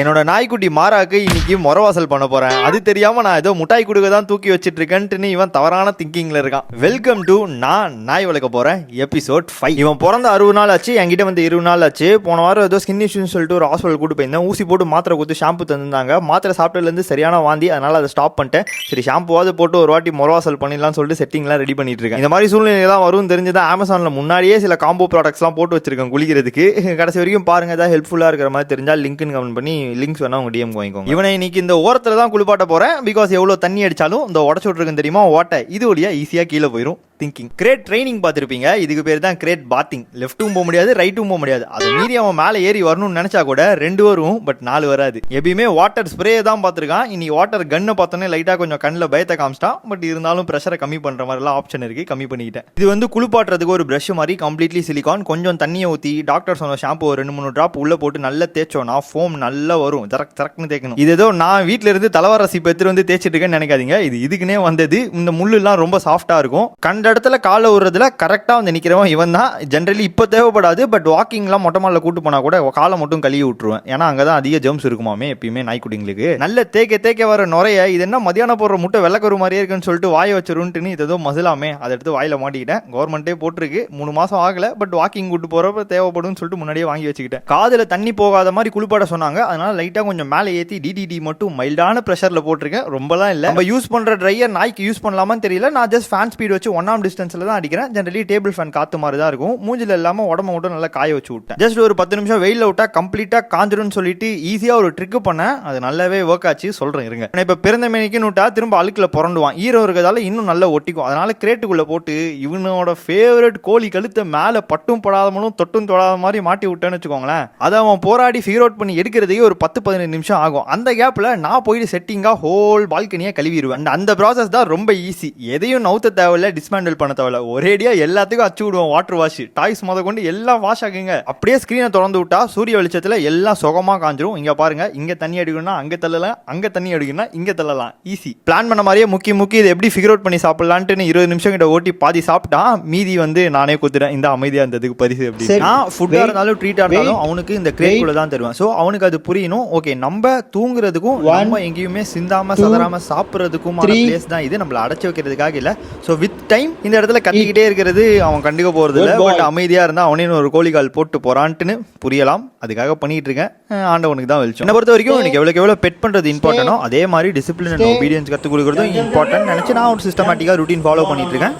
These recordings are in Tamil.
என்னோட நாய்க்குட்டி மாறாக்கு இன்னைக்கு முறவாசல் பண்ண போறேன். அது தெரியாம நான் ஏதோ முட்டாய் கொடுக்க தான் தூக்கி வச்சிட்டு இருக்கேன்ட்டு இவன் தவறான திங்கிங்ல இருக்கான். வெல்கம் டு நான் நாய் வளர்க்க போறேன் எபிசோட் ஃபைவ் இவன் பிறந்த அறுபது நாள் ஆச்சு என்கிட்ட வந்து இருபது நாள் ஆச்சு. போன வாரம் ஏதோ ஸ்கின் இஷ்யூன்னு சொல்லிட்டு ஒரு ஹாஸ்பிட்டல் கூட்டு போயிருந்தேன். ஊசி போட்டு மாத்திரை கொடுத்து ஷாம்பு தந்திருந்தாங்க. மாத்திரை சாப்பிட்டதுலேருந்து சரியான வாந்தி அதனால அதை ஸ்டாப் பண்ணிட்டேன். சரி ஷாம்புவாவது போட்டு ஒரு வாட்டி முறவாசல் பண்ணிடலாம்னு சொல்லிட்டு செட்டிங்லாம் ரெடி பண்ணிட்டு இருக்கேன். இந்த மாதிரி சூழ்நிலை தான் வரும் தெரிஞ்சதான் அமேசான்ல முன்னாடியே சில காம்போ ப்ராடக்ட்ஸ்லாம் போட்டு வச்சிருக்கேன் குளிக்கிறதுக்கு. கடைசி வரைக்கும் பாருங்க ஏதாவது ஹெல்ப்ஃபுல்லாக இருக்கிற மாதிரி தெரிஞ்சா லிங்க்னு கமெண்ட் பண்ணி லிங்க்ஸ் வேணா உங்க டிஎம் வாங்கிக்கோங்க. இவனை இன்னைக்கு இந்த ஓரத்தில் தான் குளிப்பாட்ட போறேன். பிகாஸ் எவ்வளோ தண்ணி அடிச்சாலும் இந்த உடச்சு விட்ருக்குன்னு தெரியுமா? ஓட்டை. இது வழியா ஈஸியாக கீழே போயிடும் திங்கிங் கிரேட் ட்ரைனிங் பார்த்துருப்பீங்க. இதுக்கு பேர் தான் கிரேட் பாத்திங் லெஃப்ட்டும் போக முடியாது ரைட்டும் போக முடியாது. அதை மீறி அவன் மேலே ஏறி வரணும்னு நினைச்சா கூட ரெண்டு வரும் பட் நாலு வராது. எப்பயுமே வாட்டர் ஸ்ப்ரே தான் பார்த்துருக்கான். இனி வாட்டர் கன்னை பார்த்தோன்னே லைட்டாக கொஞ்சம் கண்ணில் பயத்தை காமிச்சிட்டான். பட் இருந்தாலும் ப்ரெஷரை கம்மி பண்ணுற மாதிரிலாம் ஆப்ஷன் இருக்குது கம்மி பண்ணிக்கிட்டேன். இது வந்து குளிப்பாட்டுறதுக்கு ஒரு ப்ரஷ் மாதிரி கம்ப்ளீட்லி சிலிக்கான் கொஞ்சம் தண்ணியை ஊற்றி டாக்டர் சொன்ன ஷாம்பு ஒரு ரெண்டு மூணு ட்ராப் உள்ளே போட்டு நல்லா தேய்ச்சோன்னா ஃபோம் நல்லா வரும். ஜரக் ஜரக்னு தேய்க்கணும். இது ஏதோ நான் வீட்டில் இருந்து தலைவார இப்போ எடுத்துட்டு வந்து தேய்ச்சிட்டு இருக்கேன்னு நினைக்காதீங்க. இது இதுக்குன்னே வந்தது. இந்த முள்ளுலாம் ரொம்ப சாஃப்டாக இருக்கும். கண் கண்ட இடத்துல காலை விடுறதுல கரெக்டாக வந்து நிற்கிறவன் இவன் தான் ஜென்ரலி இப்போ தேவைப்படாது பட் வாக்கிங்லாம் மொட்டை மாலில் கூட்டு போனால் கூட காலை மட்டும் கழுவி விட்டுருவேன். ஏன்னா அங்கே தான் அதிக ஜெர்ம்ஸ் இருக்குமாமே எப்பயுமே நாய்க்குட்டிங்களுக்கு. நல்ல தேக்க தேக்க வர நுரைய இது என்ன மதியானம் போடுற முட்டை வெள்ளக்கரு மாதிரியே இருக்குன்னு சொல்லிட்டு வாயை வச்சிருன்ட்டுன்னு இது ஏதோ மசிலாமே அதை எடுத்து வாயில் மாட்டிக்கிட்டேன். கவர்மெண்ட்டே போட்டிருக்கு. மூணு மாதம் ஆகலை பட் வாக்கிங் கூட்டு போறப்ப தேவைப்படும்னு சொல்லிட்டு முன்னாடியே வாங்கி வச்சுக்கிட்டேன். காதில் தண்ணி போகாத மாதிரி குளிப்பாட சொன்னாங்க. அதனால லைட்டாக கொஞ்சம் மேலே ஏற்றி டிடிடி மட்டும் மைல்டான ப்ரெஷரில் போட்டிருக்கேன். ரொம்பலாம் இல்லை. நம்ம யூஸ் பண்ணுற ட்ரையர் நாய்க்கு யூஸ் பண்ணலாமான்னு தெரியல. நான் ஜஸ்ட் ஃபேன் ஸ்பீட் வச்சு ஒன் ஆம் டிஸ்டன்ஸ்ல தான் அடிக்கிறேன். ஜென்ரலி டேபிள் ஃபேன் காத்து மாதிரி தான் இருக்கும். மூஞ்சில் இல்லாமல் உடம்ப மட்டும் நல்லா காய வச்சு விட்டேன். ஜஸ்ட் ஒரு பத்து நிமிஷம் வெயில விட்டா கம்ப்ளீட்டாக காஞ்சிரும்னு சொல்லிட்டு ஈஸியாக ஒரு ட்ரிக் பண்ணேன். அது நல்லாவே ஒர்க் ஆச்சு. சொல்றேன் இருங்க. நான் இப்ப பிறந்த மேனிக்குன்னு விட்டா திரும்ப அழுக்கில் புரண்டுவான். ஈரம் இருக்கிறதால இன்னும் நல்லா ஒட்டிக்கும். அதனால கிரேட்டுக்குள்ளே போட்டு இவனோட ஃபேவரட் கோழி கழுத்தை மேல பட்டும் படாதமனும் தொட்டும் தொடாத மாதிரி மாட்டி விட்டேன்னு வச்சுக்கோங்களேன். அதை அவன் போராடி ஃபிகர் அவுட் பண்ணி எடுக்கிறதுக்கே ஒரு பத்து பதினஞ்சு நிமிஷம் ஆகும். அந்த கேப்ல நான் போயிட்டு செட்டிங்காக ஹோல் பால்கனியாக கழுவிடுவேன். அந்த ப்ராசஸ் தான் ரொம்ப ஈஸி எதையும் நவுத்த தேவையில்ல. டிஸ்மேண்டில் பண்ண தேவையில்ல. ஒரேடியா எல்லாத்துக்கும் அச்சு விடுவோம். வாட்டர் வாஷ் டாய்ஸ் முத கொண்டு எல்லாம் வாஷ் ஆகுங்க அப்படியே ஸ்க்ரீனை திறந்து விட்டா சூரிய வெளிச்சத்துல எல்லாம் சுகமா காஞ்சிரும். இங்க பாருங்க இங்க தண்ணி அடிக்கணும்னா அங்க தள்ளலாம் அங்க தண்ணி அடிக்கணும்னா இங்க தள்ளலாம். ஈஸி பிளான் பண்ண மாதிரியே முக்கி முக்கி இதை எப்படி ஃபிகர் அவுட் பண்ணி சாப்பிடலான்ட்டு இருபது நிமிஷம் கிட்ட ஓட்டி பாதி சாப்பிட்டா மீதி வந்து நானே கொடுத்துட்டேன் இந்த அமைதியா இருந்ததுக்கு பரிசு எப்படி சரி. நான் ஃபுட்டா Wait. இருந்தாலும் ட்ரீட்டா இருந்தாலும். அவனுக்கு இந்த கிரேக்குள்ள தான் தருவேன். ஸோ அவனுக்கு அது புரியணும். ஓகே நம்ம தூங்குறதுக்கும் நம்ம எங்கேயுமே சிந்தாம two, சதறாம சாப்பிட்றதுக்கும். பிளேஸ் தான் இது. நம்மள அடைச்சு வைக்கிறதுக்காக இல்ல. ஸோ வித் டைம் இந்த இடத்துல கத்திக்கிட்டே இருக்கிறது அவன் கண்டுக்க போறது இல்ல. பட் அமைதியா இருந்தா அவனே ஒரு கோழிகால் போட்டு போறான்ட்டுன்னு புரியலாம். அதுக்காக பண்ணிட்டு இருக்கேன். ஆண்டவனுக்கு தான் வெளிச்சம். என்னை பொறுத்த வரைக்கும் எனக்கு எவ்வளவுக்கு எவ்வளவு பெட் பண்றது இம்பார்ட்டனோ அதே மாதிரி டிசிப்ளின் அண்ட். ஒபீடியன்ஸ் கற்றுக் கொடுக்குறதும் இம்பார்ட்டன்ட் நினைச்சு நான் ஒரு சிஸ்டமேட்டிக்கா ரூட்டீன் ஃபாலோ பண்ணிட்டு இருக்கேன்.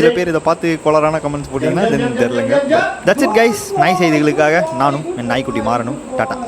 சில பேர் இதை பார்த்து கொலரான கமெண்ட்ஸ் போட்டீங்கன்னா தென் தெரிலங்க தட்ஸ் இட் கைஸ் நாய் செய்திகளுக்காக நானும் என் நாய்க்குட்டி மாறணும் டாட்டா.